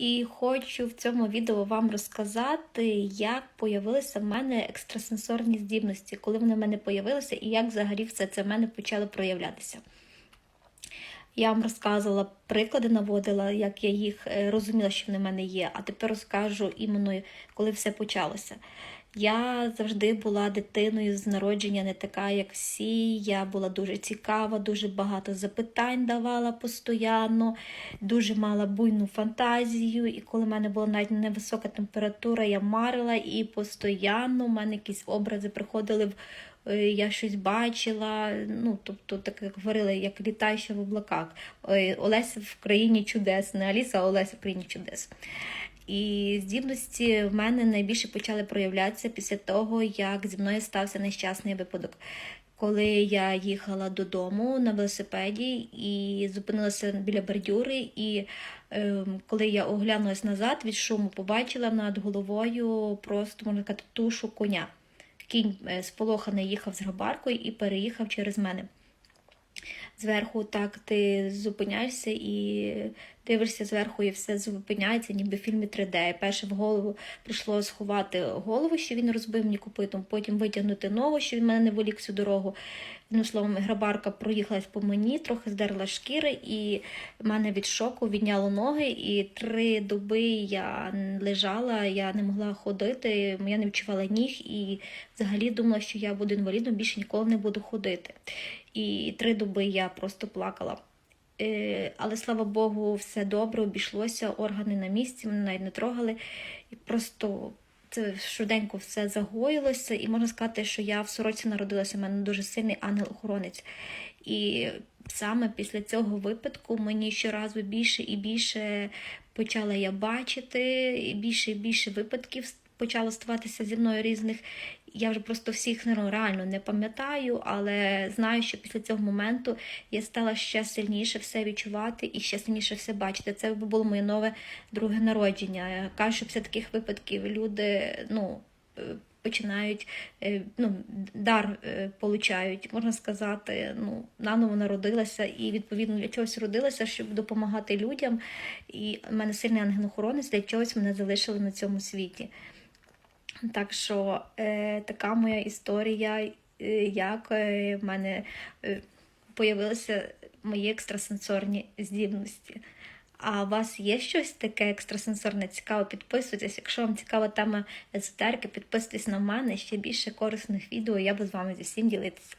і хочу в цьому відео вам розказати, як появилися в мене екстрасенсорні здібності, коли вони в мене появилися і як взагалі все це в мене почало проявлятися. Я вам розказувала приклади, наводила, як я їх е, розуміла, що вони в мене є. А тепер розкажу іменно, коли все почалося. Я завжди була дитиною з народження, не така, як всі. Я була дуже цікава, дуже багато запитань давала постійно, дуже мала буйну фантазію. І коли в мене була навіть невисока температура, я марила і постійно в мене якісь образи приходили в. е, Я щось бачила, ну тобто, так як говорили, як літаюча в облаках. Е, Олеся в країні чудес, не Аліса, а Олеся в країні чудес. І здібності в мене найбільше почали проявлятися після того, як зі мною стався нещасний випадок. Коли я їхала додому на велосипеді і зупинилася біля бордюри, і е, коли я оглянулась назад від шуму, побачила над головою просто можна сказати, тушу коня. Кінь е, сполоханий їхав з грабаркою і переїхав через мене. Зверху так ти зупиняєшся і дивишся зверху, і все зупиняється, ніби в фільмі 3D. Перше в голову прийшло сховати голову, що він розбив мені копитом, потім витягнути ногу, що він мене не волік всю дорогу. Одним словом, грабарка проїхалась по мені, трохи здерла шкіри, і мене від шоку відняло ноги. І три доби я лежала, я не могла ходити, я не відчувала ніг і взагалі думала, що я буду інвалідом, більше ніколи не буду ходити. І три доби я просто плакала. Е, Але слава Богу, все добре, обійшлося, органи на місці, мене навіть не трогали. І просто це швиденько все загоїлося. І можна сказати, що я в сороці народилася, в мене дуже сильний ангел-охоронець. І саме після цього випадку мені щоразу більше і більше почала я бачити, і більше і більше випадків почало ставатися зі мною різних. Я вже просто всіх ну, реально не пам'ятаю, але знаю, що після цього моменту я стала ще сильніше все відчувати і ще сильніше все бачити. Це було моє нове друге народження. Я кажу, що після таких випадків люди ну, е, починають е, ну, дар е, получають, можна сказати, ну, наново народилася і відповідно для чогось родилася, щоб допомагати людям. І в мене сильний ангел-охоронець, для чогось мене залишили на цьому світі. Так що е, така моя історія, е, як е, в мене е, появилися мої екстрасенсорні здібності. А у вас є щось таке екстрасенсорне цікаве? Підписуйтесь. Якщо вам цікава тема езотерики, підписуйтесь на мене ще більше корисних відео, я буду з вами зі всім ділитися.